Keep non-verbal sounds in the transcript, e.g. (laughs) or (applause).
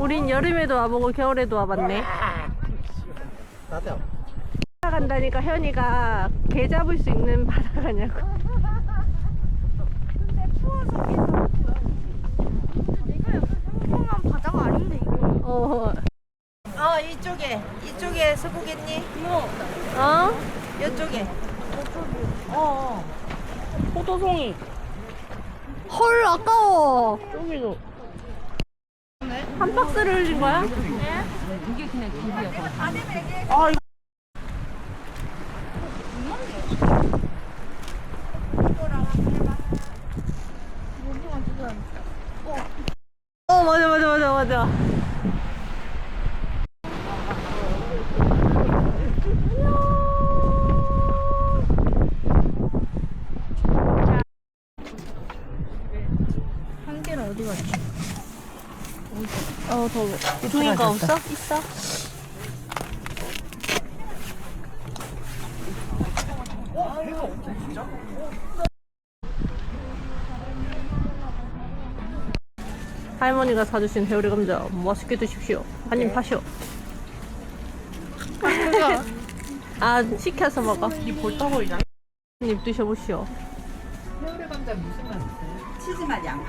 우린 여름에도 와보고 겨울에도 와봤네. 나도. 바다 간다니까 현이가 개 잡을 수 있는 바다 가냐고. 근데 추워서 계속. 이거 약간 평범한 바다가 아닌데 이거. 어, 어 이쪽에 이쪽에 서보겠니? 어? 이쪽에. 어. 포도송이. 헐, 아까워. 좀이도. 한 박스를 흘린 거야? 어, 맞아, 맞아, 맞아, 맞아. 어디 갔지? 어, 더워. 종이가 없어? 있어? 할머니가 사주신 회오리 감자 맛있게 드십시오. 한입 하시오. 그거. (laughs) 아, 시켜서 먹어. 이 볼따보이잖아. 한입 드셔보시오. 치즈 맛 양.